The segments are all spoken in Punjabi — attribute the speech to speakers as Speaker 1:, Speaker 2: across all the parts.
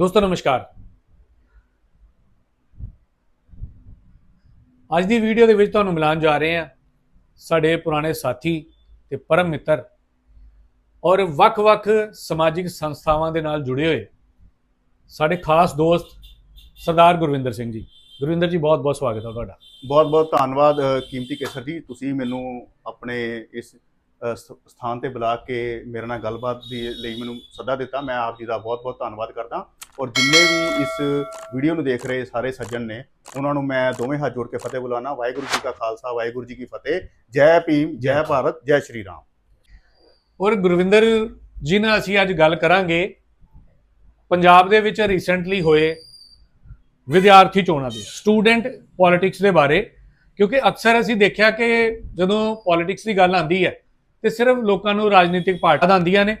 Speaker 1: ਦੋਸਤੋ, ਨਮਸਕਾਰ। ਅੱਜ ਦੀ ਵੀਡੀਓ ਦੇ ਵਿੱਚ ਤੁਹਾਨੂੰ ਮਿਲਾਨ ਜਾ ਰਹੇ ਹਾਂ ਸਾਡੇ ਪੁਰਾਣੇ ਸਾਥੀ ਤੇ ਪਰਮ ਮਿੱਤਰ ਔਰ ਵੱਖ-ਵੱਖ ਸਮਾਜਿਕ ਸੰਸਥਾਵਾਂ ਦੇ ਨਾਲ ਜੁੜੇ ਹੋਏ ਸਾਡੇ ਖਾਸ ਦੋਸਤ ਸਰਦਾਰ ਗੁਰਵਿੰਦਰ ਸਿੰਘ ਜੀ। ਗੁਰਵਿੰਦਰ ਜੀ, ਬਹੁਤ-ਬਹੁਤ ਸਵਾਗਤ ਹੈ ਤੁਹਾਡਾ।
Speaker 2: ਬਹੁਤ ਬਹੁਤ ਧੰਨਵਾਦ ਕੀਮਤੀ ਕੇਸਰ ਜੀ। ਤੁਸੀਂ ਮੈਨੂੰ ਆਪਣੇ ਇਸ ਸਥਾਨ ਤੇ ਬੁਲਾ ਕੇ ਮੇਰੇ ਨਾਲ ਗੱਲਬਾਤ ਦੀ ਲਈ ਮੈਨੂੰ ਸੱਦਾ ਦਿੱਤਾ। ਮੈਂ ਆਪ ਜੀ ਦਾ ਬਹੁਤ ਬਹੁਤ ਧੰਨਵਾਦ ਕਰਦਾ। ਔਰ ਜਿੰਨੇ ਵੀ ਇਸ ਵੀਡੀਓ ਨੂੰ ਦੇਖ ਰਹੇ ਸਾਰੇ ਸੱਜਣ ਨੇ ਉਹਨਾਂ ਨੂੰ ਮੈਂ ਦੋਵੇਂ ਹੱਥ ਜੋੜ ਕੇ ਫਤਿਹ ਬੁਲਾਣਾ ਵਾਹਿਗੁਰੂ ਜੀ ਕਾ ਖਾਲਸਾ ਵਾਹਿਗੁਰੂ ਜੀ ਕੀ ਫਤਿਹ। ਜੈ ਭੀਮ ਜੈ ਭਾਰਤ ਜੈ ਸ਼੍ਰੀ ਰਾਮ।
Speaker 1: ਔਰ ਗੁਰਵਿੰਦਰ ਜੀ ਨਾਲ ਅਸੀਂ ਅੱਜ ਗੱਲ ਕਰਾਂਗੇ ਪੰਜਾਬ ਦੇ ਵਿੱਚ ਰੀਸੈਂਟਲੀ ਹੋਏ ਵਿਦਿਆਰਥੀ ਚੋਣਾਂ ਦੇ ਸਟੂਡੈਂਟ ਪੋਲਿਟਿਕਸ ਦੇ ਬਾਰੇ। ਕਿਉਂਕਿ ਅਕਸਰ ਅਸੀਂ ਦੇਖਿਆ ਕਿ ਜਦੋਂ ਪੋਲਿਟਿਕਸ ਦੀ ਗੱਲ ਆਉਂਦੀ ਹੈ ਤੇ ਸਿਰਫ ਲੋਕਾਂ ਨੂੰ ਰਾਜਨੀਤਿਕ ਪਾਰਟੀਆਂ ਆਉਂਦੀਆਂ ਨੇ।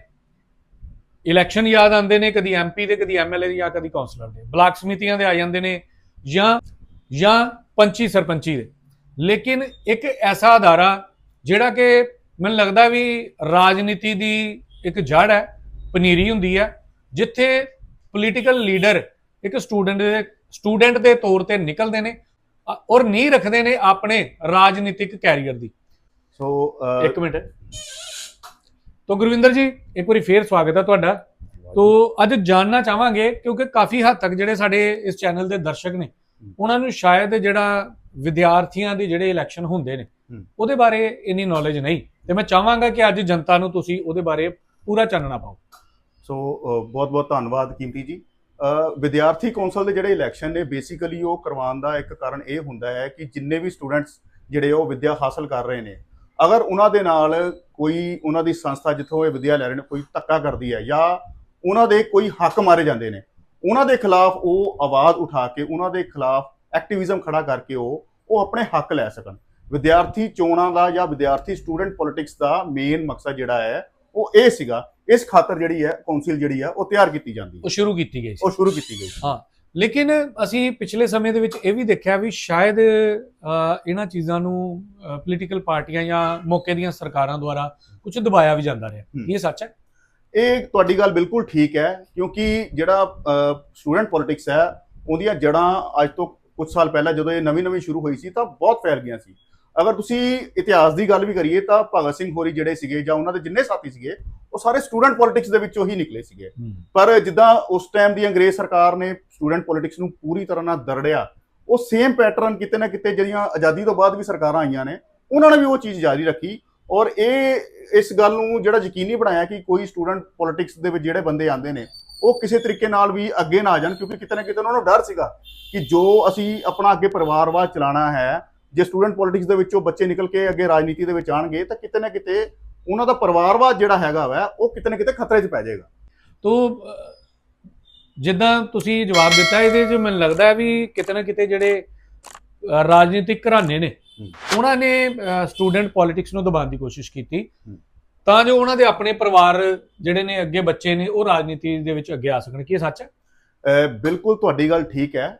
Speaker 1: ਇਲੈਕਸ਼ਨ ਯਾਦ ਆਉਂਦੇ ਨੇ, ਕਦੀ ਐਮਪੀ ਦੇ, ਕਦੀ ਐਮਐਲਏ ਜਾਂ ਕਦੀ ਕਾਉਂਸਲਰ ਦੇ। ਬਲਾਕ ਸਮਿਤੀਆਂ ਦੇ ਆ ਜਾਂਦੇ ਨੇ ਜਾਂ ਜਾਂ ਪੰਚੀ ਸਰਪੰਚੀ ਦੇ। ਲੇਕਿਨ ਇੱਕ ਐਸਾ ਅਦਾਰਾ ਜਿਹੜਾ ਕਿ ਮੈਨੂੰ ਲੱਗਦਾ ਵੀ ਰਾਜਨੀਤੀ ਦੀ ਇੱਕ ਜੜ ਹੈ, ਪਨੀਰੀ ਹੁੰਦੀ ਹੈ, ਜਿੱਥੇ ਪੋਲੀਟੀਕਲ ਲੀਡਰ ਇੱਕ ਸਟੂਡੈਂਟ ਦੇ ਸਟੂਡੈਂਟ ਦੇ ਤੌਰ ਤੇ ਨਿਕਲਦੇ ਨੇ ਔਰ ਨੀਂਹ ਰੱਖਦੇ ਨੇ ਆਪਣੇ ਰਾਜਨੀਤਿਕ ਕੈਰੀਅਰ ਦੀ।
Speaker 2: ਸੋ
Speaker 1: ਇੱਕ ਮਿੰਟ। ਤੋਂ ਗੁਰਵਿੰਦਰ ਜੀ ਇੱਕ ਵਾਰੀ ਫੇਰ ਸਵਾਗਤ ਹੈ ਤੁਹਾਡਾ। ਤੋ ਅੱਜ ਜਾਨਣਾ ਚਾਹਾਂਗੇ ਕਿਉਂਕਿ ਕਾਫੀ ਹੱਦ ਤੱਕ ਜਿਹੜੇ ਸਾਡੇ ਇਸ ਚੈਨਲ ਦੇ ਦਰਸ਼ਕ ਨੇ ਉਹਨਾਂ ਨੂੰ ਸ਼ਾਇਦ ਜਿਹੜਾ ਵਿਦਿਆਰਥੀਆਂ ਦੇ ਜਿਹੜੇ ਇਲੈਕਸ਼ਨ ਹੁੰਦੇ ਨੇ। ਉਹਦੇ ਬਾਰੇ ਇੰਨੀ ਨੌਲੇਜ ਨਹੀਂ। ਤੇ ਮੈਂ ਚਾਹਾਂਗਾ ਕਿ ਅੱਜ ਜਨਤਾ ਨੂੰ ਤੁਸੀਂ ਉਹਦੇ ਬਾਰੇ ਪੂਰਾ ਚਾਨਣਾ ਪਾਓ।
Speaker 2: ਸੋ ਬਹੁਤ ਬਹੁਤ ਧੰਨਵਾਦ ਕੀਮਤੀ ਜੀ। ਵਿਦਿਆਰਥੀ ਕੌਂਸਲ ਦੇ ਜਿਹੜੇ ਇਲੈਕਸ਼ਨ ਨੇ ਬੇਸਿਕਲੀ ਉਹ ਕਰਵਾਉਣ ਦਾ ਇੱਕ ਕਾਰਨ ਇਹ ਹੁੰਦਾ ਹੈ ਕਿ ਜਿੰਨੇ ਵੀ ਸਟੂਡੈਂਟਸ ਜਿਹੜੇ ਉਹ ਵਿੱਦਿਆ ਹਾਸਲ ਕਰ ਰਹੇ ਨੇ ਅਗਰ ਉਹਨਾਂ ਦੇ ਨਾਲ ਕੋਈ ਉਹਨਾਂ ਦੀ ਸੰਸਥਾ ਜਿੱਥੋਂ ਇਹ ਵਿੱਦਿਆ ਲੈ ਰਹੇ ਨੇ ਕੋਈ ਧੱਕਾ ਕਰਦੀ ਹੈ ਜਾਂ ਉਹਨਾਂ ਦੇ ਕੋਈ ਹੱਕ ਮਾਰੇ ਜਾਂਦੇ ਨੇ ਉਹਨਾਂ ਦੇ ਖਿਲਾਫ ਉਹ ਆਵਾਜ਼ ਉਠਾ ਕੇ ਉਹਨਾਂ ਦੇ ਖਿਲਾਫ ਐਕਟਿਵਿਜ਼ਮ ਖੜਾ ਕਰਕੇ ਉਹ ਉਹ ਆਪਣੇ ਹੱਕ ਲੈ ਸਕਣ। ਵਿਦਿਆਰਥੀ ਚੋਣਾਂ ਦਾ ਜਾਂ ਵਿਦਿਆਰਥੀ ਸਟੂਡੈਂਟ ਪੋਲਿਟਿਕਸ ਦਾ ਮੇਨ ਮਕਸਦ ਜਿਹੜਾ ਹੈ ਉਹ ਇਹ ਸੀਗਾ। ਇਸ ਖਾਤਰ ਜਿਹੜੀ ਹੈ ਕੌਂਸਲ ਜਿਹੜੀ ਹੈ ਉਹ ਤਿਆਰ ਕੀਤੀ ਜਾਂਦੀ ਹੈ।
Speaker 1: ਉਹ ਸ਼ੁਰੂ ਕੀਤੀ ਗਈ ਸੀ।
Speaker 2: ਉਹ ਸ਼ੁਰੂ ਕੀਤੀ ਗਈ
Speaker 1: ਲੇਕਿਨ ਅਸੀਂ ਪਿਛਲੇ ਸਮੇਂ ਦੇ ਵਿੱਚ ਇਹ ਵੀ ਦੇਖਿਆ ਵੀ ਸ਼ਾਇਦ ਇਹਨਾਂ ਚੀਜ਼ਾਂ ਨੂੰ ਪੋਲੀਟੀਕਲ ਪਾਰਟੀਆਂ ਜਾਂ ਮੌਕੇ ਦੀਆਂ ਸਰਕਾਰਾਂ ਦੁਆਰਾ ਕੁਝ ਦਬਾਇਆ ਵੀ ਜਾਂਦਾ ਰਿਹਾ। ਇਹ ਸੱਚ ਹੈ?
Speaker 2: ਇਹ ਤੁਹਾਡੀ ਗੱਲ ਬਿਲਕੁਲ ਠੀਕ ਹੈ ਕਿਉਂਕਿ ਜਿਹੜਾ ਸਟੂਡੈਂਟ ਪੋਲਿਟਿਕਸ ਹੈ ਉਹਦੀਆਂ ਜੜਾਂ ਅੱਜ ਤੋਂ ਕੁਝ ਸਾਲ ਪਹਿਲਾਂ ਜਦੋਂ ਇਹ ਨਵੀਂ ਨਵੀਂ ਸ਼ੁਰੂ ਹੋਈ ਸੀ ਤਾਂ ਬਹੁਤ ਫੈਲ ਗਈਆਂ ਸੀ। ਅਗਰ ਤੁਸੀਂ ਇਤਿਹਾਸ ਦੀ ਗੱਲ ਵੀ ਕਰੀਏ ਤਾਂ ਭਗਤ ਸਿੰਘ ਹੋਰੀ ਜਿਹੜੇ ਸੀਗੇ ਜਾਂ ਉਹਨਾਂ ਦੇ ਜਿੰਨੇ ਸਾਥੀ ਸੀਗੇ ਉਹ ਸਾਰੇ ਸਟੂਡੈਂਟ ਪੋਲਿਟਿਕਸ ਦੇ ਵਿੱਚੋਂ ਹੀ ਨਿਕਲੇ ਸੀਗੇ। ਪਰ ਜਿੱਦਾਂ ਉਸ ਟਾਈਮ ਦੀ ਅੰਗਰੇਜ਼ ਸਰਕਾਰ ਨੇ ਸਟੂਡੈਂਟ ਪੋਲਿਟਿਕਸ ਨੂੰ ਪੂਰੀ ਤਰ੍ਹਾਂ ਨਾਲ ਦਰੜਿਆ ਉਹ ਸੇਮ ਪੈਟਰਨ ਕਿਤੇ ਨਾ ਕਿਤੇ ਜਿਹੜੀਆਂ ਆਜ਼ਾਦੀ ਤੋਂ ਬਾਅਦ ਵੀ ਸਰਕਾਰਾਂ ਆਈਆਂ ਨੇ ਉਹਨਾਂ ਨੇ ਵੀ ਉਹ ਚੀਜ਼ ਜਾਰੀ ਰੱਖੀ। ਔਰ ਇਹ ਇਸ ਗੱਲ ਨੂੰ ਜਿਹੜਾ ਯਕੀਨੀ ਬਣਾਇਆ ਕਿ ਕੋਈ ਸਟੂਡੈਂਟ ਪੋਲਿਟਿਕਸ ਦੇ ਵਿੱਚ ਜਿਹੜੇ ਬੰਦੇ ਆਉਂਦੇ ਨੇ ਉਹ ਕਿਸੇ ਤਰੀਕੇ ਨਾਲ ਵੀ ਅੱਗੇ ਨਾ ਆ ਜਾਣ ਕਿਉਂਕਿ ਕਿਤੇ ਨਾ ਕਿਤੇ ਉਹਨਾਂ ਨੂੰ ਡਰ ਸੀਗਾ ਕਿ ਜੋ ਅਸੀਂ ਆਪਣਾ ਅੱਗੇ ਪਰਿਵਾਰਵਾਦ ਚਲਾਉਣਾ ਹੈ ਜੇ ਸਟੂਡੈਂਟ ਪੋਲਿਟਿਕਸ ਦੇ ਵਿੱਚੋਂ ਬੱਚੇ ਨਿਕਲ ਕੇ ਅੱਗੇ ਰਾਜਨੀਤੀ ਦੇ ਵਿੱਚ ਆਣਗੇ ਤਾਂ ਕਿਤੇ ਨਾ ਕਿਤੇ ਉਹਨਾਂ ਦਾ ਪਰਿਵਾਰਵਾਦ ਜਿਹੜਾ ਹੈਗਾ ਵਾ ਉਹ ਕਿਤੇ ਨਾ ਕਿਤੇ ਖਤਰੇ 'ਚ ਪੈ ਜਾਏਗਾ
Speaker 1: ਤੋ ਜਿੱਦਾਂ ਤੁਸੀਂ ਜਵਾਬ ਦਿੱਤਾ ਇਹਦੇ 'ਚ ਮੈਨੂੰ ਲੱਗਦਾ ਹੈ ਵੀ ਕਿਤੇ ਨਾ ਕਿਤੇ ਜਿਹੜੇ ਰਾਜਨੀਤਿਕ ਘਰਾਣੇ ਨੇ। ਉਹਨਾਂ ਨੇ ਸਟੂਡੈਂਟ ਪੋਲਿਟਿਕਸ ਨੂੰ ਦਬਾਉਣ ਦੀ ਕੋਸ਼ਿਸ਼ ਕੀਤੀ। ਤਾਂ ਜੋ ਉਹਨਾਂ ਦੇ ਆਪਣੇ ਪਰਿਵਾਰ ਜਿਹੜੇ ਨੇ ਅੱਗੇ ਬੱਚੇ ਨੇ ਉਹ ਰਾਜਨੀਤੀ ਦੇ ਵਿੱਚ ਅੱਗੇ ਆ ਸਕਣ ਕੀ ਇਹ ਸੱਚ ਹੈ
Speaker 2: ਬਿਲਕੁਲ ਤੁਹਾਡੀ ਗੱਲ ਠੀਕ ਹੈ।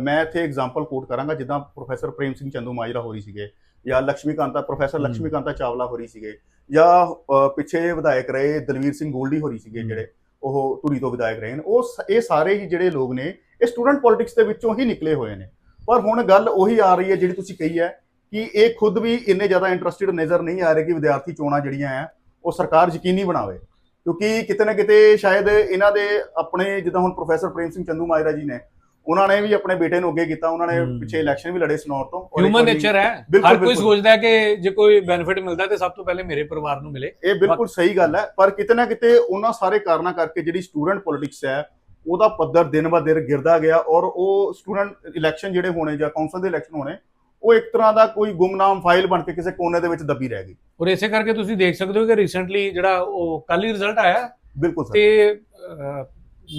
Speaker 2: ਮੈਂ ਇੱਥੇ ਐਗਜ਼ਾਮਪਲ ਕੋਟ ਕਰਾਂਗਾ ਜਿੱਦਾਂ ਪ੍ਰੋਫੈਸਰ ਪ੍ਰੇਮ ਸਿੰਘ ਚੰਦੂ ਮਾਜਰਾ ਹੋਰੀ ਸੀਗੇ ਜਾਂ ਲక్ష్ਮੀਕਾਂਤਾ ਪ੍ਰੋਫੈਸਰ ਲక్ష్ਮੀਕਾਂਤਾ ਚਾਵਲਾ ਹੋਰੀ ਸੀਗੇ ਜਾਂ ਪਿੱਛੇ ਵਿਧਾਇਕ ਰਹੇ ਦਲਵੀਰ ਸਿੰਘ ਗੋਲਡੀ ਹੋਰੀ ਸੀਗੇ ਜਿਹੜੇ ਉਹ ਧੂਰੀ ਤੋਂ ਵਿਧਾਇਕ ਰਹੇ ਨੇ। ਉਹ ਇਹ ਸਾਰੇ ਹੀ ਜਿਹੜੇ ਲੋਕ ਨੇ ਇਹ ਸਟੂਡੈਂਟ ਪੋਲਿਟਿਕਸ ਦੇ ਵਿੱਚੋਂ ਹੀ ਨਿਕਲੇ ਹੋਏ ਨੇ। ਪਰ ਹੁਣ ਗੱਲ ਉਹੀ ਆ ਰਹੀ ਹੈ ਜਿਹੜੀ ਤੁਸੀਂ ਕਹੀ ਹੈ ਕਿ ਇਹ ਖੁਦ ਵੀ ਇੰਨੇ ਜ਼ਿਆਦਾ ਇੰਟਰਸਟਿਡ ਨਜ਼ਰ ਨਹੀਂ ਆ ਰਹੇ ਕਿ ਵਿਦਿਆਰਥੀ ਚੋਣਾਂ ਜਿਹੜੀਆਂ ਆ ਉਹ ਸਰਕਾਰ ਯਕੀਨੀ ਬਣਾਵੇ। ਕਿਉਂਕਿ ਕਿਤੇ ਨਾ ਕਿਤੇ ਸ਼ਾਇਦ ਇਹਨਾਂ ਦੇ ਆਪਣੇ ਜਿੱਦਾਂ ਹੁਣ ਪ੍ਰੋਫੈਸਰ ਪ੍ਰੇਮ ਸਿੰਘ ਚੰਦੂ ਮਾਜਰਾ ਜੀ ਨੇ ਉਹਨਾਂ ਨੇ ਵੀ ਆਪਣੇ ਬੇਟੇ ਨੂੰ ਅੱਗੇ ਕੀਤਾ ਉਹਨਾਂ ਨੇ। ਪਿੱਛੇ ਇਲੈਕਸ਼ਨ ਵੀ ਲੜੇ ਸਨੌਰ ਤੋਂ
Speaker 1: ਹਿਊਮਨ ਨੇਚਰ ਹੈ ਹਰ ਕੋਈ। ਸੋਚਦਾ ਹੈ ਕਿ ਜੇ ਕੋਈ ਬੈਨੀਫਿਟ ਮਿਲਦਾ ਤੇ ਸਭ ਤੋਂ ਪਹਿਲੇ ਮੇਰੇ ਪਰਿਵਾਰ ਨੂੰ ਮਿਲੇ
Speaker 2: ਇਹ ਬਿਲਕੁਲ ਸਹੀ ਗੱਲ ਹੈ ਪਰ ਕਿਤੇ ਨਾ ਕਿਤੇ ਉਹਨਾਂ ਸਾਰੇ ਕਾਰਨਾਂ ਕਰਕੇ ਜਿਹੜੀ ਸਟੂਡੈਂਟ ਪੋਲਿਟਿਕਸ ਹੈ ਉਹਦਾ ਪੱਧਰ ਦਿਨ ਬ ਦਿਨ ਗਿਰਦਾ ਗਿਆ ਔਰ ਉਹ ਸਟੂਡੈਂਟ ਇਲੈਕਸ਼ਨ ਜਿਹੜੇ ਹੋਣੇ ਜਾਂ ਕਾਉਂਸਲ ਦੇ ਇਲੈਕਸ਼ਨ ਹੋਣੇ ਉਹ ਇੱਕ ਤਰ੍ਹਾਂ ਦਾ ਕੋਈ ਗੁੰਮਨਾਮ ਫਾਈਲ ਬਣ ਕੇ ਕਿਸੇ ਕੋਨੇ ਦੇ ਵਿੱਚ ਦੱਬੀ ਰਹਿ ਗਈ।
Speaker 1: ਔਰ ਇਸੇ ਕਰਕੇ ਤੁਸੀਂ ਦੇਖ ਸਕਦੇ ਹੋ ਕਿ ਰੀਸੈਂਟਲੀ ਜਿਹੜਾ ਉਹ ਕੱਲ ਹੀ ਰਿਜ਼ਲਟ ਆਇਆ।
Speaker 2: ਬਿਲਕੁਲ ਸਰ।
Speaker 1: ਤੇ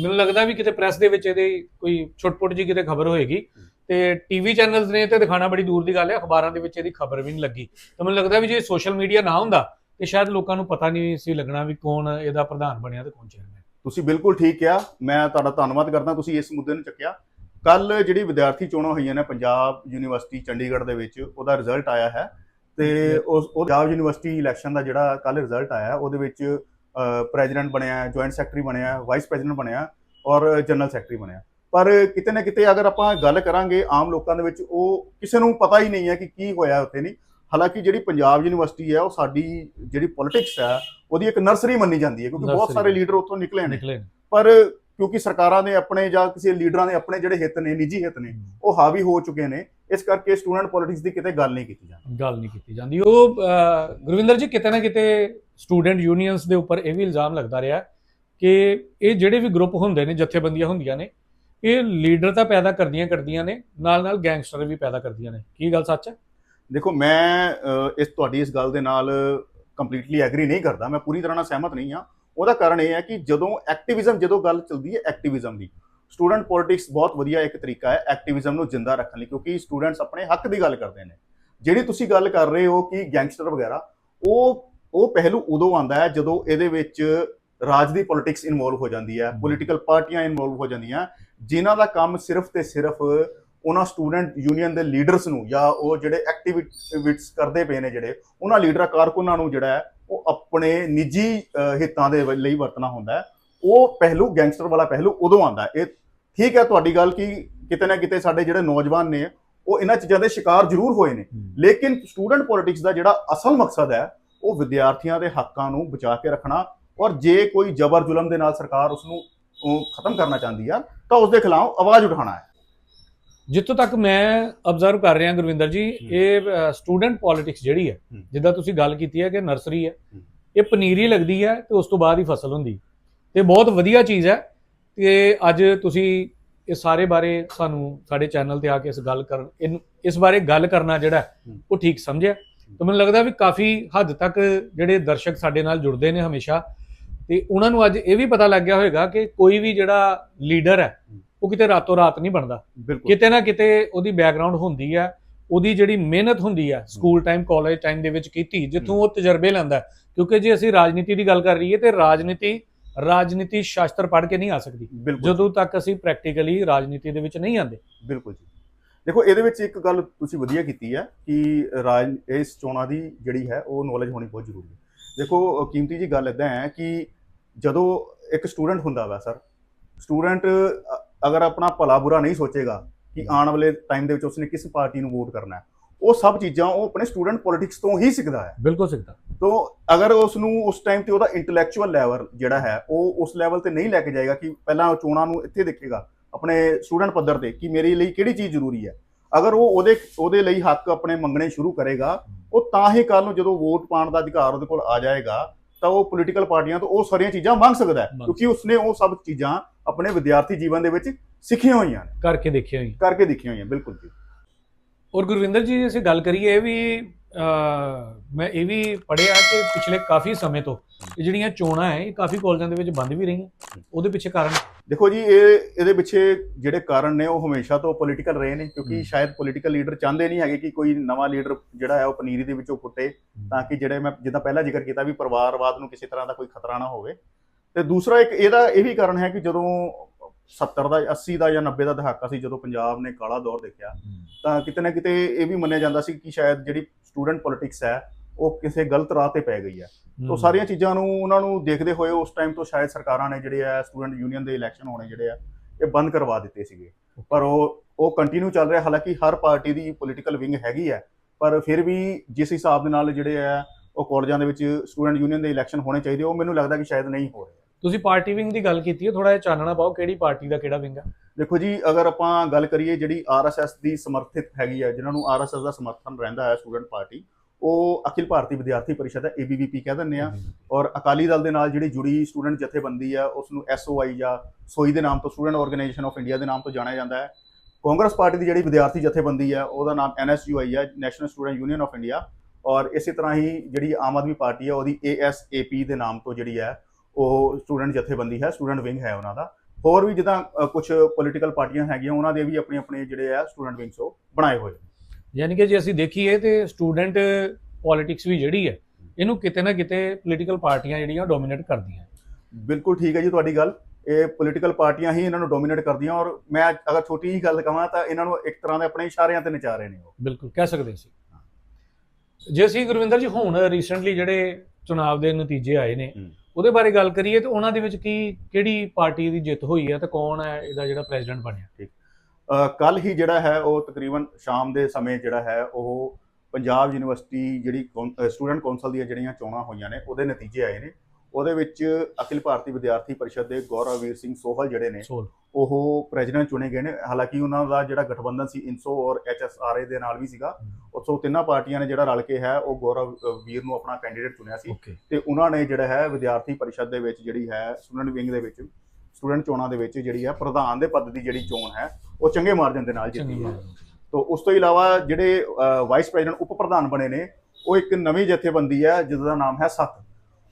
Speaker 1: ਮੈਨੂੰ ਲੱਗਦਾ ਵੀ ਕਿਤੇ ਪ੍ਰੈਸ ਦੇ ਵਿੱਚ ਇਹਦੀ ਕੋਈ ਛੁੱਟਪੁੱਟ ਜੀ ਕਿਤੇ ਖਬਰ ਹੋਏਗੀ। ਤੇ ਟੀਵੀ ਚੈਨਲਸ ਨੇ ਤੇ ਦਿਖਾਣਾ ਬੜੀ ਦੂਰ ਦੀ ਗੱਲ ਹੈ ਅਖਬਾਰਾਂ ਦੇ ਵਿੱਚ ਇਹਦੀ ਖਬਰ ਵੀ ਨਹੀਂ ਲੱਗੀ। ਤਾਂ ਮੈਨੂੰ ਲੱਗਦਾ ਵੀ ਜੇ ਸੋਸ਼ਲ ਮੀਡੀਆ ਨਾ ਹੁੰਦਾ ਤੇ ਸ਼ਾਇਦ ਲੋਕਾਂ ਨੂੰ ਪਤਾ ਨਹੀਂ ਸੀ ਲੱਗਣਾ ਵੀ ਕੌਣ ਇਹਦਾ ਪ੍ਰਧਾਨ ਬਣਿਆ ਤੇ ਕੌਣ ਚੇਅਰਮੈਨ
Speaker 2: ਤੁਸੀਂ ਬਿਲਕੁਲ ਠੀਕ ਕਿਹਾ ਮੈਂ ਤੁਹਾਡਾ ਧੰਨਵਾਦ ਕਰਦਾ ਤੁਸੀਂ ਇਸ ਮੁੱਦੇ ਨੂੰ ਚੱਕਿਆ। ਕੱਲ ਜਿਹੜੀ ਵਿਦਿਆਰਥੀ ਚੋਣਾਂ ਹੋਈਆਂ ਨੇ ਪੰਜਾਬ ਯੂਨੀਵਰਸਿਟੀ ਚੰਡੀਗੜ੍ਹ ਦੇ ਵਿੱਚ ਉਹਦਾ ਰਿਜ਼ਲਟ ਆਇਆ ਹੈ ਤੇ ਉਸ ਉਹ ਪੰਜਾਬ ਯੂਨੀਵਰਸਿਟੀ ਇਲੈਕਸ਼ਨ ਦਾ ਜਿਹੜਾ ਕੱਲ ਰਿਜ਼ਲਟ ਆਇਆ ਉਹਦੇ ਵਿੱਚ ਪ੍ਰੈਜ਼ੀਡੈਂਟ ਬਣਿਆ ਜੁਆਇੰਟ ਸੈਕਟਰੀ ਬਣਿਆ ਵਾਈਸ ਪ੍ਰੈਜ਼ੀਡੈਂਟ ਬਣਿਆ ਔਰ ਜਨਰਲ ਸੈਕਟਰੀ ਬਣਿਆ ਪਰ ਕਿਤੇ ਨਾ ਕਿਤੇ ਅਗਰ ਆਪਾਂ ਗੱਲ ਕਰਾਂਗੇ ਆਮ ਲੋਕਾਂ ਦੇ ਵਿੱਚ ਉਹ ਕਿਸੇ ਨੂੰ ਪਤਾ ਹੀ ਨਹੀਂ ਹੈ ਕਿ ਕੀ ਹੋਇਆ ਉੱਥੇ ਨਹੀਂ ਹਾਲਾਂਕਿ ਜਿਹੜੀ ਪੰਜਾਬ ਯੂਨੀਵਰਸਿਟੀ ਹੈ ਉਹ ਸਾਡੀ ਜਿਹੜੀ ਪੋਲਿਟਿਕਸ ਹੈ ਉਹਦੀ ਇੱਕ ਨਰਸਰੀ ਮੰਨੀ ਜਾਂਦੀ ਹੈ ਕਿਉਂਕਿ ਬਹੁਤ। ਸਾਰੇ ਲੀਡਰ ਉੱਥੋਂ ਨਿਕਲੇ ਨੇ। ਪਰ ਕਿਉਂਕਿ ਸਰਕਾਰਾਂ ਦੇ ਆਪਣੇ ਜਾਂ ਕਿਸੇ ਲੀਡਰਾਂ ਦੇ ਆਪਣੇ ਜਿਹੜੇ ਹਿੱਤ ਨੇ ਨਿੱਜੀ ਹਿੱਤ ਨੇ ਉਹ ਹਾਵੀ ਹੋ ਚੁੱਕੇ ਨੇ। ਇਸ ਕਰਕੇ ਸਟੂਡੈਂਟ ਪੋਲਿਟਿਕਸ ਦੀ ਕਿਤੇ ਗੱਲ ਨਹੀਂ ਕੀਤੀ ਜਾਂਦੀ।
Speaker 1: ਗੱਲ ਨਹੀਂ ਕੀਤੀ ਜਾਂਦੀ। ਉਹ ਗੁਰਵਿੰਦਰ ਜੀ ਕਿਤੇ ਨਾ ਕਿਤੇ ਸਟੂਡੈਂਟ ਯੂਨੀਅਨਸ ਦੇ ਉੱਪਰ ਇਹ ਵੀ ਇਲਜ਼ਾਮ ਲੱਗਦਾ ਰਿਹਾ ਕਿ ਇਹ ਜਿਹੜੇ ਵੀ ਗਰੁੱਪ ਹੁੰਦੇ ਨੇ ਜਥੇਬੰਦੀਆਂ ਹੁੰਦੀਆਂ ਨੇ ਇਹ ਲੀਡਰ ਤਾਂ ਪੈਦਾ ਕਰਦੀਆਂ ਕਰਦੀਆਂ ਨੇ ਨਾਲ ਨਾਲ ਗੈਂਗਸਟਰ ਵੀ ਪੈਦਾ ਕਰਦੀਆਂ ਨੇ। ਕੀ ਗੱਲ ਸੱਚ ਹੈ?
Speaker 2: ਦੇਖੋ ਮੈਂ ਇਸ ਤੁਹਾਡੀ ਇਸ ਗੱਲ ਦੇ ਨਾਲ ਕੰਪਲੀਟਲੀ ਐਗਰੀ ਨਹੀਂ ਕਰਦਾ। ਮੈਂ ਪੂਰੀ ਤਰ੍ਹਾਂ ਨਾਲ ਸਹਿਮਤ ਨਹੀਂ ਹਾਂ। ਉਹਦਾ ਕਾਰਨ ਇਹ ਹੈ ਕਿ ਜਦੋਂ ਐਕਟਿਵਿਜ਼ਮ ਜਦੋਂ ਗੱਲ ਚੱਲਦੀ ਹੈ ਐਕਟਿਵਿਜ਼ਮ ਦੀ ਸਟੂਡੈਂਟ ਪੋਲਿਟਿਕਸ ਬਹੁਤ ਵਧੀਆ ਇੱਕ ਤਰੀਕਾ ਹੈ ਐਕਟਿਵਿਜ਼ਮ ਨੂੰ ਜਿੰਦਾ ਰੱਖਣ ਲਈ, ਕਿਉਂਕਿ ਸਟੂਡੈਂਟਸ ਆਪਣੇ ਹੱਕ ਦੀ ਗੱਲ ਕਰਦੇ ਨੇ ਜਿਹੜੀ ਤੁਸੀਂ ਗੱਲ ਕਰ ਰਹੇ ਹੋ ਕਿ ਗੈਂਗਸਟਰ ਵਗੈਰਾ, ਉਹ ਉਹ ਪਹਿਲੂ ਉਦੋਂ ਆਉਂਦਾ ਹੈ ਜਦੋਂ ਇਹਦੇ ਵਿੱਚ ਰਾਜ ਦੀ ਪੋਲਿਟਿਕਸ ਇਨਵੋਲਵ ਹੋ ਜਾਂਦੀ ਹੈ
Speaker 1: ਹਮ।
Speaker 2: ਪੋਲੀਟੀਕਲ ਪਾਰਟੀਆਂ ਇਨਵੋਲਵ ਹੋ ਜਾਂਦੀਆਂ, ਜਿਨ੍ਹਾਂ ਦਾ ਕੰਮ ਸਿਰਫ ਤੇ ਸਿਰਫ ਉਹਨਾਂ ਸਟੂਡੈਂਟ ਯੂਨੀਅਨ ਦੇ ਲੀਡਰਸ ਨੂੰ ਜਾਂ ਉਹ ਜਿਹੜੇ ਐਕਟੀਵਿਟਸ ਕਰਦੇ ਪਏ ਨੇ ਜਿਹੜੇ, ਉਹਨਾਂ ਲੀਡਰਾਂ ਕਾਰਕੁਨਾਂ ਨੂੰ ਜਿਹੜਾ ਹੈ ਉਹ ਆਪਣੇ ਨਿੱਜੀ ਹਿੱਤਾਂ ਦੇ ਲਈ ਵਰਤਣਾ ਹੁੰਦਾ ਉਹ ਪਹਿਲੂ ਗੈਂਗਸਟਰ ਵਾਲਾ ਪਹਿਲੂ ਉਦੋਂ ਆਉਂਦਾ ਇਹ ਠੀਕ ਹੈ ਤੁਹਾਡੀ ਗੱਲ ਕਿ ਕਿਤੇ ਨਾ ਕਿਤੇ ਸਾਡੇ ਜਿਹੜੇ ਨੌਜਵਾਨ ਨੇ ਉਹ ਇਹਨਾਂ ਚੀਜ਼ਾਂ ਦੇ ਸ਼ਿਕਾਰ ਜ਼ਰੂਰ ਹੋਏ ਨੇ। ਲੇਕਿਨ ਸਟੂਡੈਂਟ ਪੋਲਿਟਿਕਸ ਦਾ ਜਿਹੜਾ ਅਸਲ ਮਕਸਦ ਹੈ ਉਹ ਵਿਦਿਆਰਥੀਆਂ ਦੇ ਹੱਕਾਂ ਨੂੰ ਬਚਾ ਕੇ ਰੱਖਣਾ ਔਰ ਜੇ ਕੋਈ ਜ਼ਬਰ ਜ਼ੁਲਮ ਦੇ ਨਾਲ ਸਰਕਾਰ ਉਸ ਨੂੰ ਖਤਮ ਕਰਨਾ ਚਾਹੁੰਦੀ ਆ ਤਾਂ ਉਸ ਦੇ ਖਿਲਾਫ ਆਵਾਜ਼ ਉਠਾਉਣਾ ਹੈ।
Speaker 1: ਜਿੱਥੋਂ ਤੱਕ ਮੈਂ ਅਬਜ਼ਰਵ ਕਰ ਰਿਹਾ ਗੁਰਵਿੰਦਰ ਜੀ। ਇਹ ਸਟੂਡੈਂਟ ਪੋਲਿਟਿਕਸ ਜਿਹੜੀ ਹੈ। ਜਿੱਦਾਂ ਤੁਸੀਂ ਗੱਲ ਕੀਤੀ ਹੈ ਕਿ ਨਰਸਰੀ ਹੈ। ਇਹ ਪਨੀਰੀ ਲੱਗਦੀ ਹੈ ਤੇ ਉਸ ਤੋਂ ਬਾਅਦ ਹੀ ਫਸਲ ਹੁੰਦੀ ਤੇ ਬਹੁਤ ਵਧੀਆ ਚੀਜ਼ ਹੈ ਤੇ ਅੱਜ ਤੁਸੀਂ ਇਹ ਸਾਰੇ ਬਾਰੇ ਸਾਨੂੰ ਸਾਡੇ ਚੈਨਲ ਤੇ ਆ ਕੇ ਇਸ ਗੱਲ ਕਰ ਇਸ ਬਾਰੇ ਗੱਲ ਕਰਨਾ ਜਿਹੜਾ। ਉਹ ਠੀਕ ਸਮਝਿਆ ਤਾਂ ਮੈਨੂੰ ਲੱਗਦਾ ਵੀ ਕਾਫੀ ਹੱਦ ਤੱਕ ਜਿਹੜੇ ਦਰਸ਼ਕ ਸਾਡੇ ਨਾਲ ਜੁੜਦੇ ਨੇ ਹਮੇਸ਼ਾ ਤੇ ਉਹਨਾਂ ਨੂੰ ਅੱਜ ਇਹ ਵੀ ਪਤਾ ਲੱਗ ਗਿਆ ਹੋਵੇਗਾ ਕਿ ਕੋਈ ਵੀ ਜਿਹੜਾ ਲੀਡਰ ਹੈ ਉਹ ਕਿਤੇ ਰਾਤੋਂ ਰਾਤ ਨਹੀਂ ਬਣਦਾ।
Speaker 2: ਬਿਲਕੁਲ।
Speaker 1: ਕਿਤੇ ਨਾ ਕਿਤੇ ਉਹਦੀ ਬੈਕਗ੍ਰਾਉਂਡ ਹੁੰਦੀ ਹੈ ਉਹਦੀ ਜਿਹੜੀ ਮਿਹਨਤ ਹੁੰਦੀ ਹੈ ਸਕੂਲ ਟਾਈਮ ਕਾਲਜ ਟਾਈਮ ਦੇ ਵਿੱਚ ਕੀਤੀ ਜਿੱਥੋਂ ਉਹ ਤਜਰਬੇ ਲੈਂਦਾ। ਕਿਉਂਕਿ ਜੇ ਅਸੀਂ ਰਾਜਨੀਤੀ ਦੀ ਗੱਲ ਕਰ ਰਹੀਏ ਤੇ ਰਾਜਨੀਤੀ ਰਾਜਨੀਤੀ ਸ਼ਾਸਤਰ ਪੜ੍ਹ ਕੇ ਨਹੀਂ ਆ ਸਕਦੀ। ਜਦੋਂ ਤੱਕ ਅਸੀਂ ਪ੍ਰੈਕਟੀਕਲੀ ਰਾਜਨੀਤੀ ਦੇ ਵਿੱਚ ਨਹੀਂ ਆਂਦੇ
Speaker 2: ਬਿਲਕੁਲ ਜੀ। ਦੇਖੋ ਇਹਦੇ ਵਿੱਚ ਇੱਕ ਗੱਲ ਤੁਸੀਂ ਵਧੀਆ ਕੀਤੀ ਹੈ ਕਿ ਰਾਜ ਇਸ ਚੋਣਾਂ ਦੀ ਜਿਹੜੀ ਹੈ ਉਹ ਨੌਲੇਜ ਹੋਣੀ ਬਹੁਤ ਜ਼ਰੂਰੀ ਹੈ। ਦੇਖੋ ਕੀਮਤੀ ਜੀ ਗੱਲ ਇਦਾਂ ਹੈ ਕਿ ਜਦੋਂ ਇੱਕ ਸਟੂਡੈਂਟ ਹੁੰਦਾ ਵਾ ਸਰ ਸਟੂਡੈਂਟ ਅਗਰ ਆਪਣਾ ਭਲਾ ਬੁਰਾ ਨਹੀਂ ਸੋਚੇਗਾ ਕਿ ਆਉਣ ਵਾਲੇ ਟਾਈਮ ਦੇ ਵਿੱਚ ਉਸਨੇ ਕਿਸ ਪਾਰਟੀ ਨੂੰ ਵੋਟ ਕਰਨਾ ਹੈ ਉਹ ਸਭ ਚੀਜ਼ਾਂ ਉਹ ਆਪਣੇ ਸਟੂਡੈਂਟ ਪੋਲਿਟਿਕਸ ਤੋਂ ਹੀ ਸਿੱਖਦਾ ਹੈ।
Speaker 1: ਬਿਲਕੁਲ ਸਿੱਧਾ
Speaker 2: ਤੋ ਅਗਰ ਉਸ ਨੂੰ ਉਸ ਟਾਈਮ ਤੇ ਉਹਦਾ ਇੰਟੈਲੈਕਚੁਅਲ ਲੈਵਲ ਜਿਹੜਾ ਹੈ ਉਹ ਉਸ ਲੈਵਲ ਤੇ ਨਹੀਂ ਲੈ ਕੇ ਜਾਏਗਾ ਕਿ ਪਹਿਲਾਂ ਉਹ ਚੋਣਾਂ ਨੂੰ ਇੱਥੇ ਦੇਖੇਗਾ ਆਪਣੇ ਸਟੂਡੈਂਟ ਪੱਧਰ ਤੇ ਕਿ ਮੇਰੇ ਲਈ ਕਿਹੜੀ ਚੀਜ਼ ਜ਼ਰੂਰੀ ਹੈ। ਅਗਰ ਉਹ ਉਹਦੇ ਉਹਦੇ ਲਈ ਹੱਕ ਆਪਣੇ ਮੰਗਣੇ ਸ਼ੁਰੂ ਕਰੇਗਾ ਉਹ ਤਾਂ ਹੀ ਕੱਲ ਨੂੰ ਜਦੋਂ ਵੋਟ ਪਾਉਣ ਦਾ ਅਧਿਕਾਰ ਉਹਦੇ ਕੋਲ ਆ ਜਾਏਗਾ ਤਾਂ ਉਹ ਪੋਲੀਟੀਕਲ ਪਾਰਟੀਆਂ ਤੋਂ ਉਹ ਸਾਰੀਆਂ ਚੀਜ਼ਾਂ ਮੰਗ ਸਕਦਾ ਹੈ ਕਿਉਂਕਿ ਉਸਨੇ ਉਹ ਸਭ ਚੀਜ਼ਾਂ ਆਪਣੇ ਵਿਦਿਆਰਥੀ ਜੀਵਨ ਦੇ ਵਿੱਚ ਸਿੱਖੀਆਂ ਹੋਈਆਂ ਨੇ।
Speaker 1: ਕਰਕੇ ਦੇਖਿਆ ਹੋਈ
Speaker 2: ਕਰਕੇ ਦੇਖੀਆਂ ਹੋਈਆਂ ਬਿਲਕੁਲ ਜੀ।
Speaker 1: ਔਰ ਗੁਰਵਿੰਦਰ ਜੀ ਜੇ ਅਸੀਂ ਗੱਲ ਕਰੀਏ ਵੀ ਮੈਂ ਇਹ ਵੀ ਪੜਿਆ ਕਿ ਪਿਛਲੇ ਕਾਫੀ ਸਮੇਂ ਤੋਂ ਇਹ ਜਿਹੜੀਆਂ ਚੋਣਾਂ ਹੈ ਇਹ ਕਾਫੀ ਕਾਲਜਾਂ ਦੇ ਵਿੱਚ ਬੰਦ ਵੀ ਰਹੀਆਂ। ਉਹਦੇ ਪਿੱਛੇ ਕਾਰਨ?
Speaker 2: ਦੇਖੋ ਜੀ ਇਹ ਇਹਦੇ ਪਿੱਛੇ ਜਿਹੜੇ ਕਾਰਨ ਨੇ ਉਹ ਹਮੇਸ਼ਾ ਤੋਂ ਪੋਲੀਟੀਕਲ ਰਹੇ ਨੇ ਕਿਉਂਕਿ। ਸ਼ਾਇਦ ਪੋਲੀਟੀਕਲ ਲੀਡਰ ਚਾਹੁੰਦੇ ਨਹੀਂ ਹੈਗੇ ਕਿ ਕੋਈ ਨਵਾਂ ਲੀਡਰ ਜਿਹੜਾ ਹੈ ਉਹ ਪਨੀਰੀ ਦੇ ਵਿੱਚੋਂ ਫੁੱਟੇ ਤਾਂ ਕਿ ਜਿਹੜੇ ਮੈਂ ਜਿੱਦਾਂ ਪਹਿਲਾਂ ਜ਼ਿਕਰ ਕੀਤਾ ਵੀ ਪਰਿਵਾਰਵਾਦ ਨੂੰ ਕਿਸੇ ਤਰ੍ਹਾਂ ਦਾ ਕੋਈ ਖਤਰਾ ਨਾ ਹੋਵੇ। ਤੇ ਦੂਸਰਾ ਇੱਕ ਇਹਦਾ ਇਹ ਵੀ ਕਾਰਨ ਹੈ ਕਿ ਜਦੋਂ 70 ਦਾ 80 ਦਾ ਜਾਂ 90 ਦਾ ਦਹਾਕਾ ਸੀ ਜਦੋਂ ਪੰਜਾਬ ਨੇ ਕਾਲਾ ਦੌਰ ਦੇਖਿਆ। ਤਾਂ ਕਿਤੇ ਨਾ ਕਿਤੇ ਇਹ ਵੀ ਮੰਨਿਆ ਜਾਂਦਾ ਸੀ ਕਿ ਸ਼ਾਇਦ ਜਿਹੜੀ ਸਟੂਡੈਂਟ ਪੋਲਿਟਿਕਸ ਹੈ ਉਹ ਕਿਸੇ ਗਲਤ ਰਾਹ ਤੇ ਪੈ ਗਈ ਹੈ। ਤੋਂ ਸਾਰੀਆਂ ਚੀਜ਼ਾਂ ਨੂੰ ਉਹਨਾਂ ਨੂੰ ਦੇਖਦੇ ਹੋਏ ਉਸ ਟਾਈਮ ਤੋਂ ਸ਼ਾਇਦ ਸਰਕਾਰਾਂ ਨੇ ਜਿਹੜੇ ਆ ਸਟੂਡੈਂਟ ਯੂਨੀਅਨ ਦੇ ਇਲੈਕਸ਼ਨ ਹੋਣੇ ਜਿਹੜੇ ਆ ਇਹ ਬੰਦ ਕਰਵਾ ਦਿੱਤੇ ਸੀਗੇ। ਪਰ ਉਹ ਉਹ ਕੰਟੀਨਿਊ ਚੱਲ ਰਿਹਾ ਹਾਲਾਂਕਿ ਹਰ ਪਾਰਟੀ ਦੀ ਪੋਲੀਟੀਕਲ ਵਿੰਗ ਹੈਗੀ ਹੈ ਪਰ ਫਿਰ ਵੀ ਜਿਸ ਹਿਸਾਬ ਦੇ ਨਾਲ ਜਿਹੜੇ ਆ ਉਹ ਕਾਲਜਾਂ ਦੇ ਵਿੱਚ ਸਟੂਡੈਂਟ ਯੂਨੀਅਨ ਦੇ ਇਲੈਕਸ਼ਨ ਹੋਣੇ ਚਾਹੀਦੇ ਉਹ ਮੈਨੂੰ ਲੱਗਦਾ ਕਿ ਸ਼ਾਇਦ ਨਹੀਂ ਹੋ ਰਹੇ।
Speaker 1: ਤੁਸੀਂ ਪਾਰਟੀ ਵਿੰਗ ਦੀ ਗੱਲ ਕੀਤੀ ਹੈ ਥੋੜਾ ਜਿਹਾ ਚਾਨਣਾ ਪਾਓ ਕਿਹੜੀ ਪਾਰਟੀ ਦਾ ਕਿਹੜਾ ਵਿੰਗ ਹੈ
Speaker 2: ਦੇਖੋ ਜੀ ਅਗਰ ਆਪਾਂ ਗੱਲ ਕਰੀਏ ਜਿਹੜੀ ਆਰਐਸਐਸ ਦੀ ਸਮਰਥਿਤ ਹੈਗੀ ਹੈ ਜਿਨ੍ਹਾਂ ਨੂੰ ਆਰਐਸਐਸ ਦਾ ਸਮਰਥਨ ਰਹਿੰਦਾ ਹੈ ਸਟੂਡੈਂਟ ਪਾਰਟੀ ਉਹ ਅਖਿਲ ਭਾਰਤੀ ਵਿਦਿਆਰਥੀ ਪਰਿਸ਼ਦ ਹੈ ਏਬੀਵੀਪੀ ਕਹਿ ਦਿੰਦੇ ਆ। ਔਰ ਅਕਾਲੀ ਦਲ ਦੇ ਨਾਲ ਜਿਹੜੀ ਜੁੜੀ ਸਟੂਡੈਂਟ ਜਥੇਬੰਦੀ ਆ ਉਸ ਨੂੰ ਐਸਓਆਈ ਜਾਂ ਸੋਈ ਦੇ ਨਾਮ ਤੋਂ ਸਟੂਡੈਂਟ ਆਰਗੇਨਾਈਜੇਸ਼ਨ ਆਫ ਇੰਡੀਆ ਦੇ ਨਾਮ ਤੋਂ ਜਾਣਿਆ ਜਾਂਦਾ ਹੈ। ਕਾਂਗਰਸ ਪਾਰਟੀ ਦੀ ਜਿਹੜੀ ਵਿਦਿਆਰਥੀ ਜਥੇਬੰਦੀ ਆ ਉਹਦਾ ਨਾਮ ਐਨਐਸਯੂਆਈ ਹੈ national student union of India ਔਰ ਇਸੇ ਤਰ੍ਹਾਂ ਹੀ ਜਿਹੜੀ ਆਮ ਆਦਮੀ ਪਾਰਟੀ ਹੈ ਉਹਦੀ ਏਐਸਏਪੀ ਦੇ ਨਾਮ ਤੋਂ ਜਿਹੜੀ ਹੈ ਉਹ ਸਟੂਡੈਂਟ ਜਥੇਬੰਦੀ ਹੈ ਸਟੂਡੈਂਟ ਵਿੰਗ ਹੈ ਉਹਨਾਂ ਦਾ। ਹੋਰ ਵੀ ਜਿੱਦਾਂ ਕੁਝ ਪੋਲੀਟੀਕਲ ਪਾਰਟੀਆਂ ਹੈਗੀਆਂ ਉਹਨਾਂ ਦੇ ਵੀ ਆਪਣੇ ਆਪਣੇ ਜਿਹੜੇ ਆ ਸਟੂਡੈਂਟ ਵਿੰਗਸ ਉਹ ਬਣਾਏ ਹੋਏ
Speaker 1: ਯਾਨੀ ਕਿ ਜੇ ਅਸੀਂ ਦੇਖੀਏ ਤੇ ਸਟੂਡੈਂਟ ਪੋਲਿਟਿਕਸ ਵੀ ਜਿਹੜੀ ਹੈ ਇਹਨੂੰ ਕਿਤੇ ਨਾ ਕਿਤੇ ਪੋਲੀਟੀਕਲ ਪਾਰਟੀਆਂ ਜਿਹੜੀਆਂ ਡੋਮੀਨੇਟ ਕਰਦੀਆਂ
Speaker 2: ਬਿਲਕੁਲ ਠੀਕ ਹੈ ਜੀ ਤੁਹਾਡੀ ਗੱਲ। ਇਹ ਪੋਲੀਟੀਕਲ ਪਾਰਟੀਆਂ ਹੀ ਇਹਨਾਂ ਨੂੰ ਡੋਮੀਨੇਟ ਕਰਦੀਆਂ ਔਰ ਮੈਂ ਅਗਰ ਛੋਟੀ ਜਿਹੀ ਗੱਲ ਕਹਾਂ ਤਾਂ ਇਹਨਾਂ ਨੂੰ ਇੱਕ ਤਰ੍ਹਾਂ ਦੇ ਆਪਣੇ ਇਸ਼ਾਰਿਆਂ ਤੇ ਨਚਾ ਰਹੇ ਨੇ ਉਹ।
Speaker 1: ਬਿਲਕੁਲ ਕਹਿ ਸਕਦੇ ਸੀ ਜੇ ਅਸੀਂ ਗੁਰਵਿੰਦਰ ਜੀ ਹੁਣ ਰੀਸੈਂਟਲੀ ਜਿਹੜੇ ਚੁਣਾਵ ਦੇ ਨਤੀਜੇ ਆਏ ਨੇ। ਉਹਦੇ ਬਾਰੇ ਗੱਲ ਕਰੀਏ ਤੇ ਉਹਨਾਂ ਦੇ ਵਿੱਚ ਕੀ ਕਿਹੜੀ ਪਾਰਟੀ ਦੀ ਜਿੱਤ ਹੋਈ ਹੈ ਤੇ ਕੌਣ ਹੈ ਇਹਦਾ ਜਿਹੜਾ ਪ੍ਰੈਜ਼ੀਡੈਂਟ ਬਣਿਆ?
Speaker 2: ਕੱਲ ਹੀ ਜਿਹੜਾ ਹੈ ਉਹ ਤਕਰੀਬਨ ਸ਼ਾਮ ਦੇ ਸਮੇਂ ਜਿਹੜਾ ਹੈ ਉਹ ਪੰਜਾਬ ਯੂਨੀਵਰਸਿਟੀ ਜਿਹੜੀ ਸਟੂਡੈਂਟ ਕੌਂਸਲ ਦੀਆਂ ਜਿਹੜੀਆਂ ਚੋਣਾਂ ਹੋਈਆਂ ਨੇ ਉਹਦੇ ਨਤੀਜੇ ਆਏ ਨੇ। ਉਹਦੇ ਵਿੱਚ ਅਖਿਲ ਭਾਰਤੀ ਵਿਦਿਆਰਥੀ ਪਰਿਸ਼ਦ ਦੇ ਗੌਰਵਵੀਰ ਸਿੰਘ ਸੋਹਲ ਜਿਹੜੇ ਨੇ ਉਹ ਪ੍ਰੈਜ਼ੀਡੈਂਟ ਚੁਣੇ ਗਏ ਨੇ। ਹਾਲਾਂਕਿ ਉਹਨਾਂ ਦਾ ਜਿਹੜਾ ਗਠਬੰਧਨ ਸੀ ਇਨਸੋ ਔਰ ਐਚਐਸਆਰਏ ਦੇ ਨਾਲ ਵੀ ਸੀਗਾ। ਉੱਥੋਂ ਤਿੰਨਾਂ ਪਾਰਟੀਆਂ ਨੇ ਜਿਹੜਾ ਰਲ ਕੇ ਹੈ ਉਹ ਗੌਰਵ ਵੀਰ ਨੂੰ ਆਪਣਾ ਕੈਂਡੀਡੇਟ ਚੁਣਿਆ ਸੀ। ਤੇ ਉਹਨਾਂ ਨੇ ਜਿਹੜਾ ਹੈ ਵਿਦਿਆਰਥੀ ਪਰਿਸ਼ਦ ਦੇ ਵਿੱਚ ਜਿਹੜੀ ਹੈ ਸਟੂਡੈਂਟ ਵਿੰਗ ਦੇ ਵਿੱਚ ਸਟੂਡੈਂਟ ਚੋਣਾਂ ਦੇ ਵਿੱਚ ਜਿਹੜੀ ਹੈ ਪ੍ਰਧਾਨ ਦੇ ਪਦ ਦੀ ਜਿਹੜੀ ਚੋਣ ਹੈ ਉਹ ਚੰਗੇ ਮਾਰਜਨ ਦੇ ਨਾਲ ਜਿੱਤੀ ਹੈ। ਤੋਂ ਉਸ ਤੋਂ ਇਲਾਵਾ ਜਿਹੜੇ ਵਾਈਸ ਪ੍ਰੈਜ਼ੀਡੈਂਟ ਉਪ ਪ੍ਰਧਾਨ ਬਣੇ ਨੇ ਉਹ ਇੱਕ ਨਵੀਂ ਜਥੇਬੰਦੀ ਹੈ ਜਿਸ ਦਾ ਨਾਮ ਹੈ ਸੱਤ।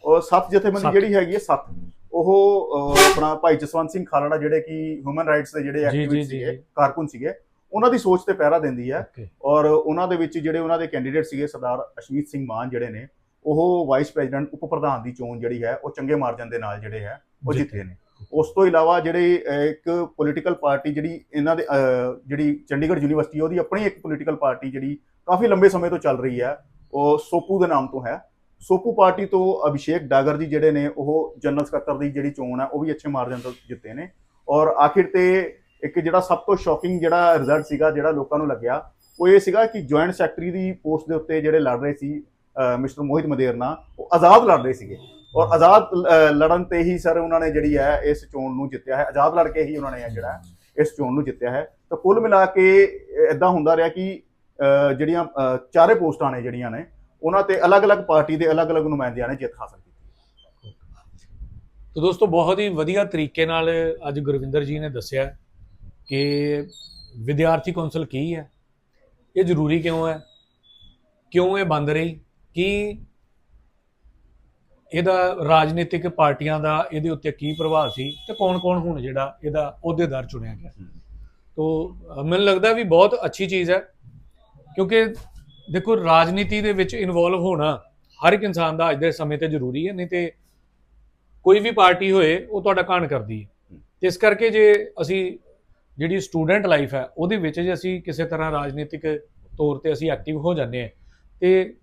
Speaker 2: ਉਹ ਸੱਤ ਜਥੇਬੰਦੀ। ਜਿਹੜੀ ਹੈਗੀ ਹੈ ਸੱਤ। ਉਹ ਆਪਣਾ ਭਾਈ ਜਸਵੰਤ ਸਿੰਘ ਖਾਲੜਾ ਜਿਹੜੇ ਕਿ ਹਿਊਮਨ ਰਾਈਟਸ ਦੇ ਜਿਹੜੇ ਐਕਟਿਵਿਸਟ ਸੀਗੇ। ਕਾਰਕੁਨ ਸੀਗੇ ਉਹਨਾਂ ਦੀ ਸੋਚ ਤੇ ਪਹਿਰਾ ਦਿੰਦੀ ਹੈ ਔਰ ਉਹਨਾਂ ਦੇ ਵਿੱਚ ਜਿਹੜੇ ਉਹਨਾਂ ਦੇ ਕੈਂਡੀਡੇਟ ਸੀਗੇ ਸਰਦਾਰ ਅਸ਼ਮੀਤ ਸਿੰਘ ਮਾਨ ਜਿਹੜੇ ਨੇ ਉਹ ਵਾਈਸ ਪ੍ਰੈਜ਼ੀਡੈਂਟ ਉਪ ਪ੍ਰਧਾਨ ਦੀ ਚੋਣ ਜਿਹੜੀ ਹੈ ਉਹ ਚੰਗੇ ਮਾਰਜਨ ਦੇ ਨਾਲ ਜਿਹੜੇ ਹੈ ਉਹ
Speaker 1: ਜਿੱਤੇ।
Speaker 2: ਨੇ ਉਸ ਤੋਂ ਇਲਾਵਾ ਜਿਹੜੇ ਇੱਕ ਪੋਲੀਟੀਕਲ ਪਾਰਟੀ ਜਿਹੜੀ ਇਹਨਾਂ ਦੇ ਜਿਹੜੀ ਚੰਡੀਗੜ੍ਹ ਯੂਨੀਵਰਸਿਟੀ ਉਹਦੀ ਆਪਣੀ ਇੱਕ ਪੋਲੀਟੀਕਲ ਪਾਰਟੀ ਜਿਹੜੀ ਕਾਫੀ ਲੰਬੇ ਸਮੇਂ ਤੋਂ ਚੱਲ ਰਹੀ ਹੈ ਉਹ ਸੋਪੂ ਦੇ ਨਾਮ ਤੋਂ ਹੈ ਸੋਪੂ ਪਾਰਟੀ ਤੋਂ ਅਭਿਸ਼ੇਕ ਡਾਗਰ ਜੀ ਜਿਹੜੇ ਨੇ ਉਹ ਜਨਰਲ ਸਕੱਤਰ ਦੀ ਜਿਹੜੀ ਚੋਣ ਹੈ ਉਹ ਵੀ ਅੱਛੇ ਮਾਰਜਨ ਤੋਂ ਜਿੱਤੇ ਨੇ। ਔਰ ਆਖਿਰ ਤੇ ਇੱਕ ਜਿਹੜਾ ਸਭ ਤੋਂ ਸ਼ੌਕਿੰਗ ਜਿਹੜਾ ਰਿਜ਼ਲਟ ਸੀਗਾ ਜਿਹੜਾ ਲੋਕਾਂ ਨੂੰ ਲੱਗਿਆ ਉਹ ਇਹ ਸੀਗਾ ਕਿ ਜੁਆਇੰਟ ਸੈਕਟਰੀ ਦੀ ਪੋਸਟ ਦੇ ਉੱਤੇ ਜਿਹੜੇ ਲੜ ਰਹੇ ਸੀ ਮਿਸਟਰ ਮੋਹਿਤ ਮਦੇਰਨਾ ਉਹ ਆਜ਼ਾਦ ਲੜ ਰਹੇ ਸੀਗੇ। ਔਰ ਆਜ਼ਾਦ ਅਹ, ਲੜਨ ਤੇ ਹੀ ਸਰ ਉਹਨਾਂ ਨੇ ਜਿਹੜੀ ਹੈ ਇਸ ਚੋਣ ਨੂੰ ਜਿੱਤਿਆ ਹੈ। ਆਜ਼ਾਦ ਲੜ ਕੇ ਹੀ ਉਹਨਾਂ ਨੇ ਜਿਹੜਾ ਇਸ ਚੋਣ ਨੂੰ ਜਿੱਤਿਆ ਹੈ। ਤਾਂ ਕੁੱਲ ਮਿਲਾ ਕੇ ਇਦਾਂ ਹੁੰਦਾ ਰਿਹਾ ਕਿ ਜਿਹੜੀਆਂ ਚਾਰੇ ਪੋਸਟਾਂ ਨੇ ਜਿਹੜੀਆਂ ਨੇ ਉਹਨਾਂ ਤੇ ਅਲੱਗ-ਅਲੱਗ ਪਾਰਟੀ ਦੇ ਅਲੱਗ-ਅਲੱਗ ਨੁਮਾਇੰਦਿਆਂ ਨੇ ਜਿੱਤ ਹਾਸਲ ਕੀਤੀ।
Speaker 1: ਤੋ ਦੋਸਤੋ ਬਹੁਤ ਹੀ ਵਧੀਆ ਤਰੀਕੇ ਨਾਲ ਅੱਜ ਗੁਰਵਿੰਦਰ ਜੀ ਨੇ ਦੱਸਿਆ ਕਿ ਵਿਦਿਆਰਥੀ ਕੌਂਸਲ ਕੀ ਹੈ ਇਹ ਜ਼ਰੂਰੀ ਕਿਉਂ ਹੈ ਕਿਉਂ ਇਹ ਬੰਦ ਰਹੀ ਕੀ ਇਹਦਾ ਰਾਜਨੀਤਿਕ ਪਾਰਟੀਆਂ ਦਾ ਇਹਦੇ ਉੱਤੇ ਕੀ ਪ੍ਰਭਾਵ ਸੀ ਤੇ ਕੌਣ-ਕੌਣ ਹੁਣ ਜਿਹੜਾ ਇਹਦਾ ਅਹੁਦੇਦਾਰ ਚੁਣਿਆ ਗਿਆ। ਤੋ ਮੈਨੂੰ ਲੱਗਦਾ ਵੀ ਬਹੁਤ ਅੱਛੀ ਚੀਜ਼ ਹੈ ਕਿਉਂਕਿ ਦੇਖੋ ਰਾਜਨੀਤੀ ਦੇ ਵਿੱਚ ਇਨਵੋਲਵ ਹੋਣਾ ਹਰ ਇੱਕ ਇਨਸਾਨ ਦਾ ਅੱਜ ਦੇ ਸਮੇਂ ਤੇ ਜ਼ਰੂਰੀ ਹੈ ਨਹੀਂ ਤੇ ਕੋਈ ਵੀ ਪਾਰਟੀ ਹੋਏ ਉਹ ਤੁਹਾਡਾ ਕਾਣ ਕਰਦੀ ਹੈ। ਤੇ ਇਸ ਕਰਕੇ ਜੇ ਅਸੀਂ ਜਿਹੜੀ ਸਟੂਡੈਂਟ ਲਾਈਫ ਹੈ ਉਹਦੇ ਵਿੱਚ ਜੇ ਅਸੀਂ ਕਿਸੇ ਤਰ੍ਹਾਂ ਰਾਜਨੀਤਿਕ ਤੌਰ ਤੇ ਅਸੀਂ ਐਕਟਿਵ ਹੋ ਜਾਂਦੇ ਹਾਂ ਤੇ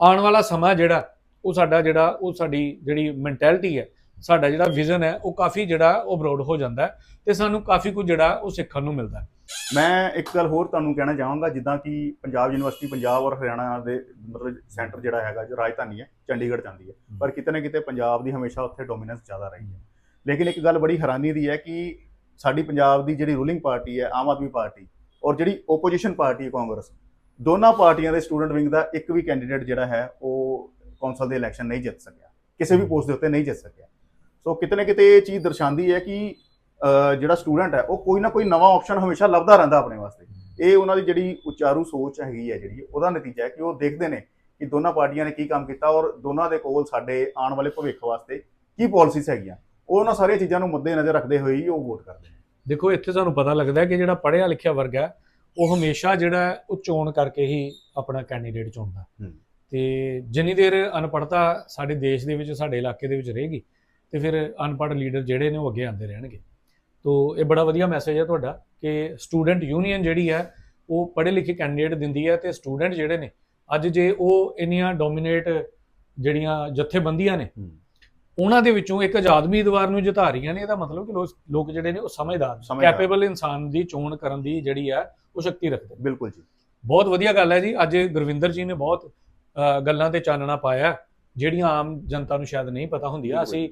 Speaker 1: ਆਉਣ ਵਾਲਾ ਸਮਾਂ ਜਿਹੜਾ ਉਹ ਸਾਡਾ ਜਿਹੜਾ ਉਹ ਸਾਡੀ ਜਿਹੜੀ ਮੈਂਟੈਲਿਟੀ ਹੈ ਸਾਡਾ ਜਿਹੜਾ ਵਿਜ਼ਨ ਹੈ ਉਹ ਕਾਫੀ ਜਿਹੜਾ ਉਹ ਬਰੋਡ ਹੋ ਜਾਂਦਾ ਤੇ ਸਾਨੂੰ ਕਾਫੀ ਕੁਝ ਜਿਹੜਾ ਉਹ ਸਿੱਖਣ ਨੂੰ ਮਿਲਦਾ ਹੈ।
Speaker 2: ਮੈਂ ਇੱਕ ਗੱਲ ਹੋਰ ਤੁਹਾਨੂੰ ਕਹਿਣਾ ਚਾਹਾਂਗਾ ਜਿੱਦਾਂ ਕਿ ਪੰਜਾਬ ਯੂਨੀਵਰਸਿਟੀ ਪੰਜਾਬ ਔਰ ਹਰਿਆਣਾ ਦੇ ਮਤਲਬ ਸੈਂਟਰ ਜਿਹੜਾ ਹੈਗਾ ਜੋ ਰਾਜਧਾਨੀ ਹੈ ਚੰਡੀਗੜ੍ਹ ਜਾਂਦੀ ਹੈ। ਪਰ ਕਿਤੇ ਨਾ ਕਿਤੇ ਪੰਜਾਬ ਦੀ ਹਮੇਸ਼ਾ ਉੱਥੇ ਡੋਮੀਨੈਂਸ ਜ਼ਿਆਦਾ ਰਹੀ ਹੈ। ਲੇਕਿਨ ਇੱਕ ਗੱਲ ਬੜੀ ਹੈਰਾਨੀ ਦੀ ਹੈ ਕਿ ਸਾਡੀ ਪੰਜਾਬ ਦੀ ਜਿਹੜੀ ਰੂਲਿੰਗ ਪਾਰਟੀ ਹੈ ਆਮ ਆਦਮੀ ਪਾਰਟੀ ਔਰ ਜਿਹੜੀ ਓਪੋਜੀਸ਼ਨ ਪਾਰਟੀ ਹੈ ਕਾਂਗਰਸ ਦੋਨਾਂ ਪਾਰਟੀਆਂ ਦੇ ਸਟੂਡੈਂਟ ਵਿੰਗ ਦਾ ਇੱਕ ਵੀ ਕੈਂਡੀਡੇਟ ਜਿਹੜਾ ਹੈ ਉਹ ਕੌਂਸਲ ਦੇ ਇਲੈਕਸ਼ਨ ਨਹੀਂ ਜਿੱਤ ਸਕਿਆ। ਕਿਸੇ ਵੀ ਪੋਸਟ ਦੇ ਉੱਤੇ ਨਹੀਂ ਜਿੱਤ ਸਕਿਆ। ਸੋ ਕਿਤੇ ਨਾ ਕਿਤੇ ਇਹ ਚੀਜ਼ ਦਰਸਾਉਂਦੀ ਹੈ ਕਿ ਜਿਹੜਾ ਸਟੂਡੈਂਟ ਹੈ ਉਹ ਕੋਈ ਨਾ ਕੋਈ ਨਵਾਂ ਆਪਸ਼ਨ ਹਮੇਸ਼ਾ ਲੱਭਦਾ ਰਹਿੰਦਾ ਆਪਣੇ ਵਾਸਤੇ। ਇਹ ਉਹਨਾਂ ਦੀ ਜਿਹੜੀ ਉਚਾਰੂ ਸੋਚ ਹੈਗੀ ਹੈ ਜਿਹੜੀ ਉਹਦਾ ਨਤੀਜਾ ਹੈ ਕਿ ਉਹ ਦੇਖਦੇ ਨੇ ਕਿ ਦੋਨਾਂ ਪਾਰਟੀਆਂ ਨੇ ਕੀ ਕੰਮ ਕੀਤਾ ਔਰ ਦੋਨਾਂ ਦੇ ਕੋਲ ਸਾਡੇ ਆਉਣ ਵਾਲੇ ਭਵਿੱਖ ਵਾਸਤੇ ਕੀ ਪਾਲਿਸੀਜ਼ ਹੈਗੀਆਂ। ਉਹ ਉਹਨਾਂ ਸਾਰੀਆਂ ਚੀਜ਼ਾਂ ਨੂੰ ਮੱਦੇ ਨਜ਼ਰ ਰੱਖਦੇ ਹੋਏ ਹੀ ਉਹ ਵੋਟ ਕਰਦੇ ਨੇ।
Speaker 1: ਦੇਖੋ ਇੱਥੇ ਸਾਨੂੰ ਪਤਾ ਲੱਗਦਾ ਹੈ ਕਿ ਜਿਹੜਾ ਪੜ੍ਹਿਆ ਲਿਖਿਆ ਵਰਗ ਹੈ ਉਹ ਹਮੇਸ਼ਾ ਜਿਹੜਾ ਉਹ ਚੋਣ ਕਰਕੇ ਹੀ ਆਪਣਾ ਕੈਂਡੀਡੇਟ ਚੁਣਦਾ। ਤੇ ਜਿੰਨੀ ਦੇਰ ਅਨਪੜ੍ਹਤਾ ਸਾਡੇ ਦੇਸ਼ ਦੇ ਵਿੱਚ ਸਾਡੇ ਇਲਾਕੇ ਦੇ ਵਿੱਚ ਰਹੇਗੀ ਤੇ ਫਿਰ ਅਨਪੜ੍ਹ ਲੀਡਰ ਜਿਹੜੇ ਨੇ ਉਹ ਅੱਗੇ ਆਉਂਦੇ ਰਹਿਣਗੇ। ਤੋ ਇਹ ਬੜਾ ਵਧੀਆ ਮੈਸੇਜ ਹੈ ਤੁਹਾਡਾ ਕਿ ਸਟੂਡੈਂਟ ਯੂਨੀਅਨ ਜਿਹੜੀ ਹੈ ਉਹ ਪੜ੍ਹੇ ਲਿਖੇ ਕੈਂਡੀਡੇਟ ਦਿੰਦੀ ਹੈ ਤੇ ਸਟੂਡੈਂਟ ਜਿਹੜੇ ਨੇ ਅੱਜ ਜੇ ਉਹ ਇੰਨੀਆਂ ਡੋਮੀਨੇਟ ਜਿਹੜੀਆਂ ਜਥੇਬੰਦੀਆਂ ਨੇ ਉਹਨਾਂ ਦੇ ਵਿੱਚੋਂ ਇੱਕ ਆਜ਼ਾਦ ਉਮੀਦਵਾਰ ਨੂੰ ਜਿਤਾ ਰਹੀਆਂ ਨੇ ਇਹਦਾ ਮਤਲਬ ਕਿ ਲੋਕ ਜਿਹੜੇ ਨੇ ਉਹ ਸਮਝਦਾਰ
Speaker 2: ਸਮਝਦਾਰ।
Speaker 1: ਕੈਪੇਬਲ ਇਨਸਾਨ ਦੀ ਚੋਣ ਕਰਨ ਦੀ ਜਿਹੜੀ ਹੈ ਉਹ ਸ਼ਕਤੀ ਰੱਖਦੇ ਨੇ।
Speaker 2: ਬਿਲਕੁਲ ਜੀ
Speaker 1: ਬਹੁਤ ਵਧੀਆ ਗੱਲ ਹੈ ਜੀ ਅੱਜ ਗੁਰਵਿੰਦਰ ਜੀ ਨੇ ਬਹੁਤ ਗੱਲਾਂ ਤੇ ਚਾਨਣਾ ਪਾਇਆ ਜਿਹੜੀਆਂ ਆਮ ਜਨਤਾ ਨੂੰ ਸ਼ਾਇਦ ਨਹੀਂ ਪਤਾ ਹੁੰਦੀਆਂ। ਅਸੀਂ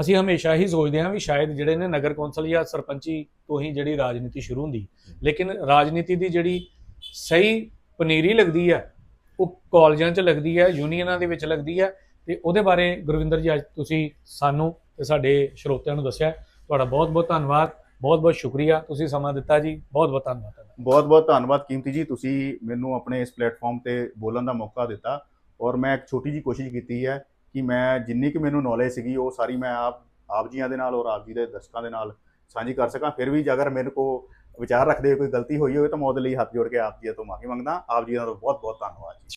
Speaker 1: ਅਸੀਂ ਹਮੇਸ਼ਾ ਹੀ ਸੋਚਦੇ ਹਾਂ ਵੀ ਸ਼ਾਇਦ ਜਿਹੜੇ ਨੇ ਨਗਰ ਕੌਂਸਲ ਜਾਂ ਸਰਪੰਚੀ ਤੋਂ ਹੀ ਜਿਹੜੀ ਰਾਜਨੀਤੀ ਸ਼ੁਰੂ ਹੁੰਦੀ। ਲੇਕਿਨ ਰਾਜਨੀਤੀ ਦੀ ਜਿਹੜੀ ਸਹੀ ਪਨੀਰੀ ਲੱਗਦੀ ਹੈ ਉਹ ਕਾਲਜਾਂ 'ਚ ਲੱਗਦੀ ਹੈ ਯੂਨੀਅਨਾਂ ਦੇ ਵਿੱਚ ਲੱਗਦੀ ਹੈ ਤੇ ਉਹਦੇ ਬਾਰੇ ਗੁਰਵਿੰਦਰ ਜੀ, ਅੱਜ ਤੁਸੀਂ ਸਾਨੂੰ ਤੇ ਸਾਡੇ ਸਰੋਤਿਆਂ ਨੂੰ ਦੱਸਿਆ। ਤੁਹਾਡਾ ਬਹੁਤ ਬਹੁਤ ਧੰਨਵਾਦ ਬਹੁਤ ਬਹੁਤ ਸ਼ੁਕਰੀਆ। ਤੁਸੀਂ ਸਮਾਂ ਦਿੱਤਾ ਜੀ ਬਹੁਤ ਬਹੁਤ ਧੰਨਵਾਦ ਤੁਹਾਡਾ।
Speaker 2: ਬਹੁਤ ਬਹੁਤ ਧੰਨਵਾਦ ਕੀਮਤੀ ਜੀ, ਤੁਸੀਂ ਮੈਨੂੰ ਆਪਣੇ ਇਸ ਪਲੇਟਫਾਰਮ ਤੇ ਬੋਲਣ ਦਾ ਮੌਕਾ ਦਿੱਤਾ ਔਰ ਮੈਂ ਇੱਕ ਛੋਟੀ ਜੀ ਕੋਸ਼ਿਸ਼ ਕੀਤੀ ਹੈ ਕਿ ਮੈਂ ਜਿੰਨੀ ਕਿ ਮੈਨੂੰ ਨੌਲੇਜ ਸੀਗੀ, ਉਹ ਸਾਰੀ ਮੈਂ ਆਪ ਆਪ ਜੀਆਂ ਦੇ ਨਾਲ ਔਰ ਆਪ ਜੀ ਦੇ ਦਰਸ਼ਕਾਂ ਦੇ ਨਾਲ ਸਾਂਝੀ ਕਰ ਸਕਾਂ। ਫਿਰ ਵੀ ਜੇ ਅਗਰ ਮੇਰੇ ਕੋ ਵਿਚਾਰ ਰੱਖਦੇ ਹੋਏ ਕੋਈ ਗਲਤੀ ਹੋਈ ਹੋਵੇ ਤਾਂ ਮੈਂ ਉਹਦੇ ਲਈ ਹੱਥ ਜੋੜ ਕੇ ਆਪ ਜੀ ਤੋਂ ਮਾਫੀ ਮੰਗਦਾ। ਆਪ ਜੀ ਦਾ ਬਹੁਤ ਬਹੁਤ ਧੰਨਵਾਦ ਜੀ।